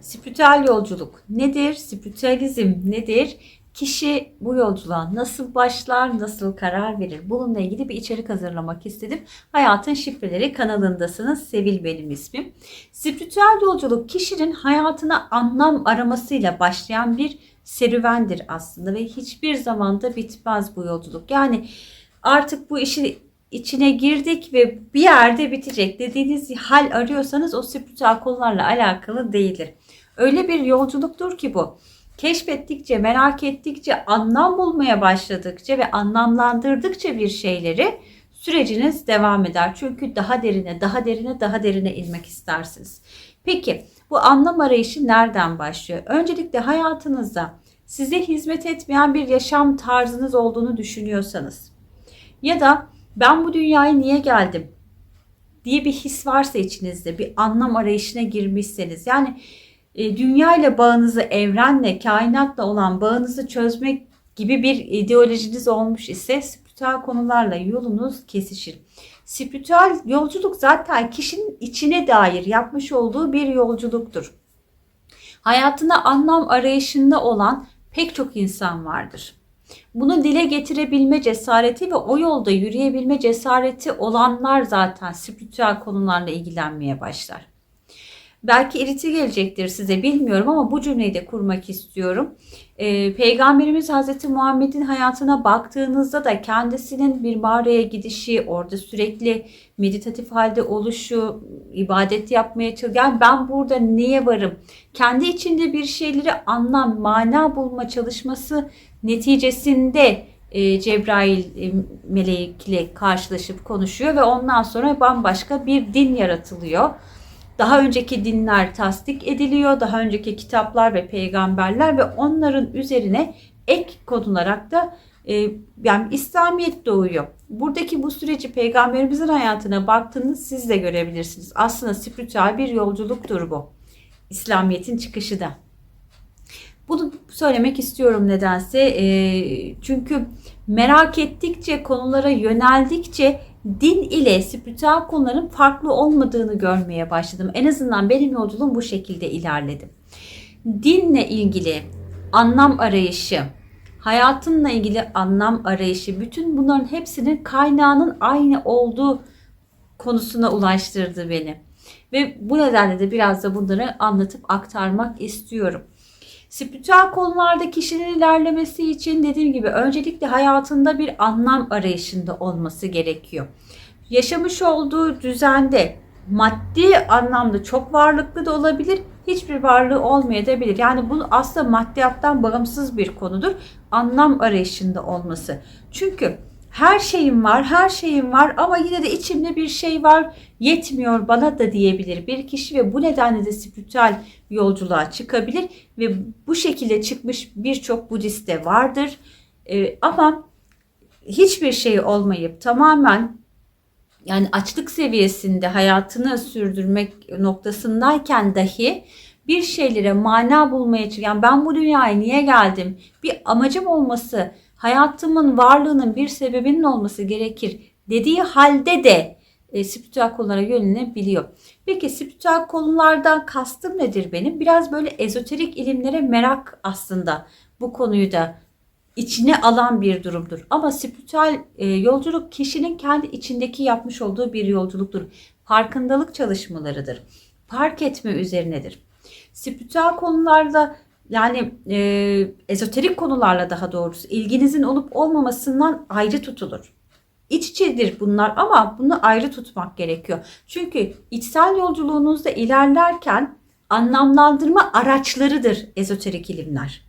Spiritüel yolculuk nedir? Spiritüalizm nedir? Kişi bu yolculuğa nasıl başlar, nasıl karar verir? Bununla ilgili bir içerik hazırlamak istedim. Hayatın Şifreleri kanalındasınız. Sevil benim ismim. Spiritüel yolculuk kişinin hayatına anlam aramasıyla başlayan bir serüvendir aslında ve hiçbir zamanda bitmez bu yolculuk. Yani artık bu işi içine girdik ve bir yerde bitecek dediğiniz hal arıyorsanız o spiritüel konularla alakalı değildir. Öyle bir yolculuktur ki bu. Keşfettikçe, merak ettikçe, anlam bulmaya başladıkça ve anlamlandırdıkça bir şeyleri süreciniz devam eder. Çünkü daha derine, daha derine, daha derine inmek istersiniz. Peki bu anlam arayışı nereden başlıyor? Öncelikle hayatınızda size hizmet etmeyen bir yaşam tarzınız olduğunu düşünüyorsanız ya da ben bu dünyaya niye geldim diye bir his varsa içinizde bir anlam arayışına girmişseniz yani dünya ile bağınızı evrenle kainatla olan bağınızı çözmek gibi bir ideolojiniz olmuş ise spiritüel konularla yolunuz kesişir. Spiritüel yolculuk zaten kişinin içine dair yapmış olduğu bir yolculuktur. Hayatına anlam arayışında olan pek çok insan vardır. Bunu dile getirebilme cesareti ve o yolda yürüyebilme cesareti olanlar zaten spiritüel konularla ilgilenmeye başlar. Belki iriti gelecektir size bilmiyorum ama bu cümleyi de kurmak istiyorum. Ee, Peygamberimiz Hazreti Muhammed'in hayatına baktığınızda da kendisinin bir mağaraya gidişi, orada sürekli meditatif halde oluşu, ibadet yapmaya çalışıyor. Yani ben burada niye varım? Kendi içinde bir şeyleri anlam, mana bulma çalışması neticesinde e, Cebrail e, melekle karşılaşıp konuşuyor ve ondan sonra bambaşka bir din yaratılıyor. Daha önceki dinler tasdik ediliyor, daha önceki kitaplar ve peygamberler ve onların üzerine ek konularak da e, yani İslamiyet doğuyor. Buradaki bu süreci peygamberimizin hayatına baktığınız siz de görebilirsiniz. Aslında spiritüel bir yolculuktur bu. İslamiyet'in çıkışı da. Bunu söylemek istiyorum nedense. E, çünkü merak ettikçe, konulara yöneldikçe din ile spiritüel konuların farklı olmadığını görmeye başladım. En azından benim yolculuğum bu şekilde ilerledi. Dinle ilgili anlam arayışı, hayatınla ilgili anlam arayışı, bütün bunların hepsinin kaynağının aynı olduğu konusuna ulaştırdı beni. Ve bu nedenle de biraz da bunları anlatıp aktarmak istiyorum. Spiritüel konularda kişinin ilerlemesi için dediğim gibi öncelikle hayatında bir anlam arayışında olması gerekiyor. Yaşamış olduğu düzende maddi anlamda çok varlıklı da olabilir, hiçbir varlığı olmayabilir. Yani bu aslında maddiyattan bağımsız bir konudur. Anlam arayışında olması. Çünkü her şeyim var, her şeyim var ama yine de içimde bir şey var, yetmiyor bana da diyebilir bir kişi ve bu nedenle de spiritüel yolculuğa çıkabilir ve bu şekilde çıkmış birçok Budist de vardır. Ee, ama hiçbir şey olmayıp tamamen yani açlık seviyesinde hayatını sürdürmek noktasındayken dahi bir şeylere mana bulmaya yani ben bu dünyaya niye geldim? Bir amacım olması, hayatımın varlığının bir sebebinin olması gerekir dediği halde de e, spiritüel konulara yönelebiliyor. Peki spiritüel konulardan kastım nedir benim? Biraz böyle ezoterik ilimlere merak aslında bu konuyu da içine alan bir durumdur. Ama spiritüel e, yolculuk kişinin kendi içindeki yapmış olduğu bir yolculuktur. Farkındalık çalışmalarıdır. Fark etme üzerinedir. Spiritüel konularda yani e, ezoterik konularla daha doğrusu ilginizin olup olmamasından ayrı tutulur. İç içedir bunlar ama bunu ayrı tutmak gerekiyor. Çünkü içsel yolculuğunuzda ilerlerken anlamlandırma araçlarıdır ezoterik ilimler.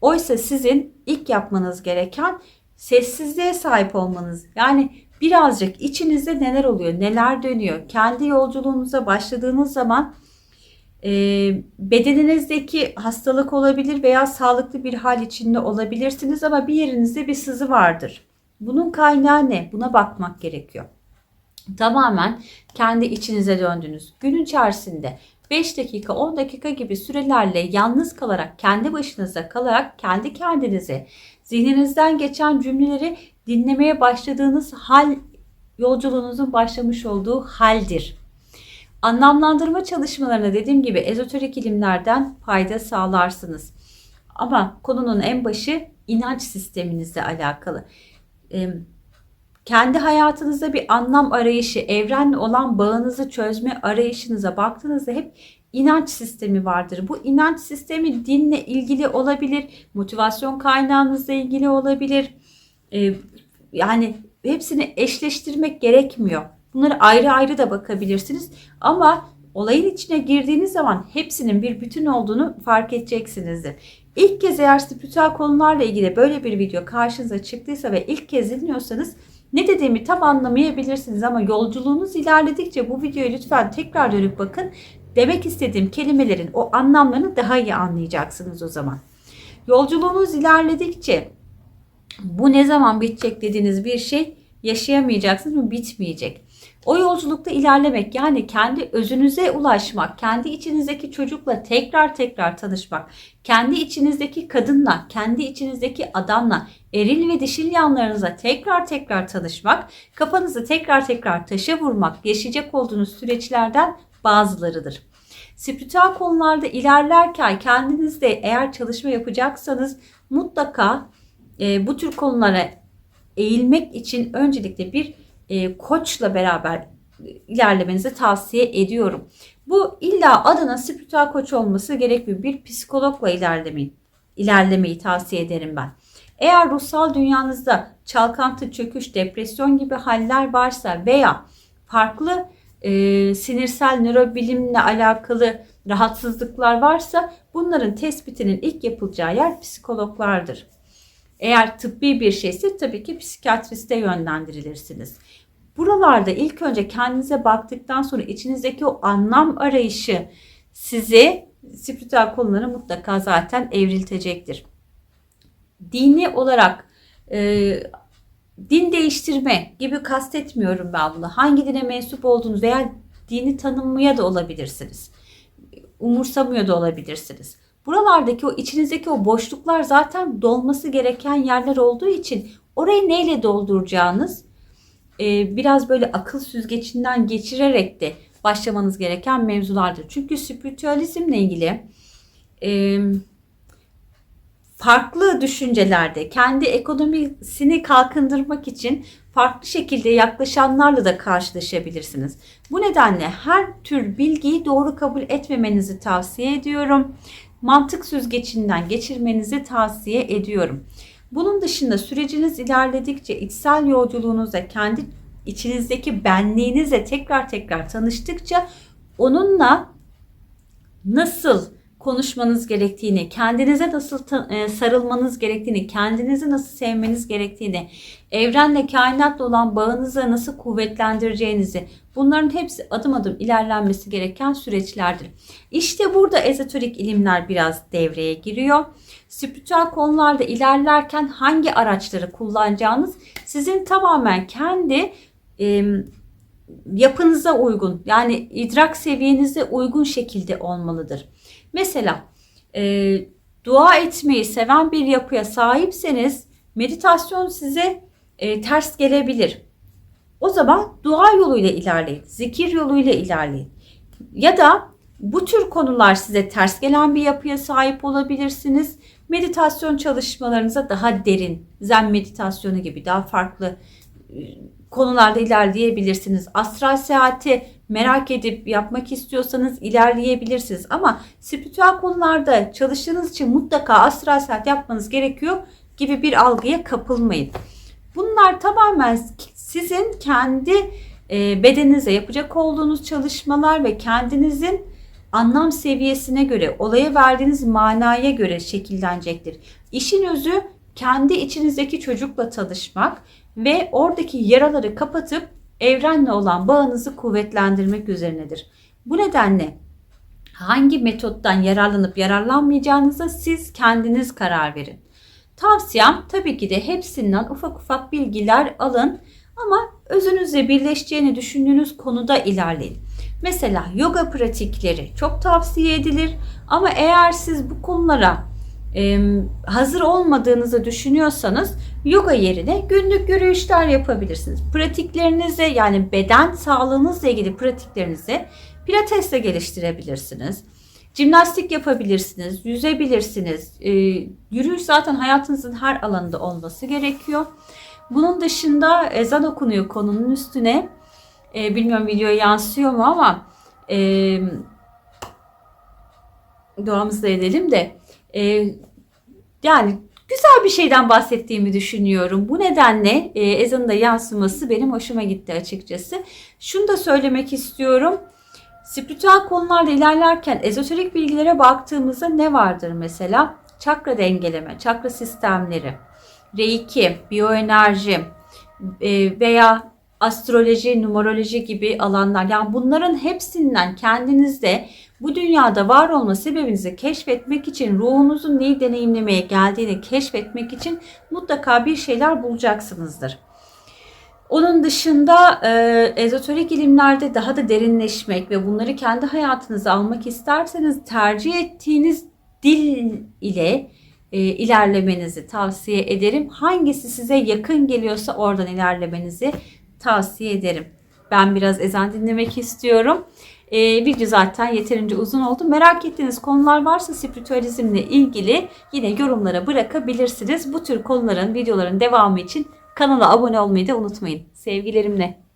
Oysa sizin ilk yapmanız gereken sessizliğe sahip olmanız. Yani birazcık içinizde neler oluyor, neler dönüyor. Kendi yolculuğunuza başladığınız zaman e, bedeninizdeki hastalık olabilir veya sağlıklı bir hal içinde olabilirsiniz ama bir yerinizde bir sızı vardır. Bunun kaynağı ne? Buna bakmak gerekiyor. Tamamen kendi içinize döndünüz. Gün içerisinde 5 dakika 10 dakika gibi sürelerle yalnız kalarak kendi başınıza kalarak kendi kendinize zihninizden geçen cümleleri dinlemeye başladığınız hal yolculuğunuzun başlamış olduğu haldir. Anlamlandırma çalışmalarına dediğim gibi ezoterik ilimlerden fayda sağlarsınız. Ama konunun en başı inanç sisteminizle alakalı. Ee, kendi hayatınızda bir anlam arayışı, evrenle olan bağınızı çözme arayışınıza baktığınızda hep inanç sistemi vardır. Bu inanç sistemi dinle ilgili olabilir, motivasyon kaynağınızla ilgili olabilir. Ee, yani hepsini eşleştirmek gerekmiyor. Bunları ayrı ayrı da bakabilirsiniz. Ama olayın içine girdiğiniz zaman hepsinin bir bütün olduğunu fark edeceksinizdir. İlk kez eğer spiritüel konularla ilgili böyle bir video karşınıza çıktıysa ve ilk kez dinliyorsanız ne dediğimi tam anlamayabilirsiniz ama yolculuğunuz ilerledikçe bu videoyu lütfen tekrar dönüp bakın. Demek istediğim kelimelerin o anlamlarını daha iyi anlayacaksınız o zaman. Yolculuğunuz ilerledikçe bu ne zaman bitecek dediğiniz bir şey yaşayamayacaksınız mı bitmeyecek. O yolculukta ilerlemek yani kendi özünüze ulaşmak, kendi içinizdeki çocukla tekrar tekrar tanışmak, kendi içinizdeki kadınla, kendi içinizdeki adamla, eril ve dişil yanlarınıza tekrar tekrar tanışmak, kafanızı tekrar tekrar taşa vurmak, yaşayacak olduğunuz süreçlerden bazılarıdır. Spiritüel konularda ilerlerken kendinizde eğer çalışma yapacaksanız mutlaka e, bu tür konulara eğilmek için öncelikle bir e, koçla beraber ilerlemenizi tavsiye ediyorum. Bu illa adına spiritüel koç olması gerekmiyor. Bir psikologla ilerlemeyi, ilerlemeyi tavsiye ederim ben. Eğer ruhsal dünyanızda çalkantı, çöküş, depresyon gibi haller varsa veya farklı e, sinirsel nörobilimle alakalı rahatsızlıklar varsa bunların tespitinin ilk yapılacağı yer psikologlardır. Eğer tıbbi bir şeyse tabii ki psikiyatriste yönlendirilirsiniz. Buralarda ilk önce kendinize baktıktan sonra içinizdeki o anlam arayışı sizi spiritüel konulara mutlaka zaten evriltecektir. Dini olarak e, din değiştirme gibi kastetmiyorum ben bunu. Hangi dine mensup olduğunuz veya dini tanımaya da olabilirsiniz. Umursamıyor da olabilirsiniz. Buralardaki o içinizdeki o boşluklar zaten dolması gereken yerler olduğu için orayı neyle dolduracağınız e, biraz böyle akıl süzgecinden geçirerek de başlamanız gereken mevzulardır. Çünkü spiritüalizmle ilgili e, farklı düşüncelerde kendi ekonomisini kalkındırmak için farklı şekilde yaklaşanlarla da karşılaşabilirsiniz. Bu nedenle her tür bilgiyi doğru kabul etmemenizi tavsiye ediyorum. Mantık süzgecinden geçirmenizi tavsiye ediyorum. Bunun dışında süreciniz ilerledikçe içsel yolculuğunuzda kendi içinizdeki benliğinizle tekrar tekrar tanıştıkça onunla nasıl konuşmanız gerektiğini, kendinize nasıl e, sarılmanız gerektiğini, kendinizi nasıl sevmeniz gerektiğini, evrenle kainatla olan bağınızı nasıl kuvvetlendireceğinizi, bunların hepsi adım adım ilerlenmesi gereken süreçlerdir. İşte burada ezoterik ilimler biraz devreye giriyor. Spiritüel konularda ilerlerken hangi araçları kullanacağınız sizin tamamen kendi e, yapınıza uygun yani idrak seviyenize uygun şekilde olmalıdır. Mesela e, dua etmeyi seven bir yapıya sahipseniz meditasyon size e, ters gelebilir. O zaman dua yoluyla ilerleyin, zikir yoluyla ilerleyin. Ya da bu tür konular size ters gelen bir yapıya sahip olabilirsiniz. Meditasyon çalışmalarınıza daha derin, zen meditasyonu gibi daha farklı e, konularda ilerleyebilirsiniz. Astral seyahati merak edip yapmak istiyorsanız ilerleyebilirsiniz. Ama spiritüel konularda çalıştığınız için mutlaka astral seyahat yapmanız gerekiyor gibi bir algıya kapılmayın. Bunlar tamamen sizin kendi e, bedeninize yapacak olduğunuz çalışmalar ve kendinizin anlam seviyesine göre, olaya verdiğiniz manaya göre şekillenecektir. İşin özü kendi içinizdeki çocukla tanışmak ve oradaki yaraları kapatıp evrenle olan bağınızı kuvvetlendirmek üzerinedir. Bu nedenle hangi metottan yararlanıp yararlanmayacağınıza siz kendiniz karar verin. Tavsiyem tabii ki de hepsinden ufak ufak bilgiler alın ama özünüzle birleşeceğini düşündüğünüz konuda ilerleyin. Mesela yoga pratikleri çok tavsiye edilir ama eğer siz bu konulara e, hazır olmadığınızı düşünüyorsanız yoga yerine günlük yürüyüşler yapabilirsiniz. Pratiklerinize yani beden sağlığınızla ilgili pratiklerinize Pilates de geliştirebilirsiniz. Jimnastik yapabilirsiniz, yüzebilirsiniz. Ee, yürüyüş zaten hayatınızın her alanında olması gerekiyor. Bunun dışında ezan okunuyor konunun üstüne. Ee, bilmiyorum videoya yansıyor mu ama e, duamızı edelim de e, yani güzel bir şeyden bahsettiğimi düşünüyorum. Bu nedenle e, ezanın da yansıması benim hoşuma gitti açıkçası. Şunu da söylemek istiyorum. Spiritüel konularda ilerlerken ezoterik bilgilere baktığımızda ne vardır mesela? Çakra dengeleme, çakra sistemleri, reiki, biyoenerji e, veya astroloji, numeroloji gibi alanlar. Yani bunların hepsinden kendinizde bu dünyada var olma sebebinizi keşfetmek için, ruhunuzun neyi deneyimlemeye geldiğini keşfetmek için mutlaka bir şeyler bulacaksınızdır. Onun dışında e, ezoterik ilimlerde daha da derinleşmek ve bunları kendi hayatınıza almak isterseniz tercih ettiğiniz dil ile e, ilerlemenizi tavsiye ederim. Hangisi size yakın geliyorsa oradan ilerlemenizi tavsiye ederim. Ben biraz ezan dinlemek istiyorum. E, video zaten yeterince uzun oldu. Merak ettiğiniz konular varsa spiritüalizmle ilgili yine yorumlara bırakabilirsiniz. Bu tür konuların, videoların devamı için kanala abone olmayı da unutmayın. Sevgilerimle.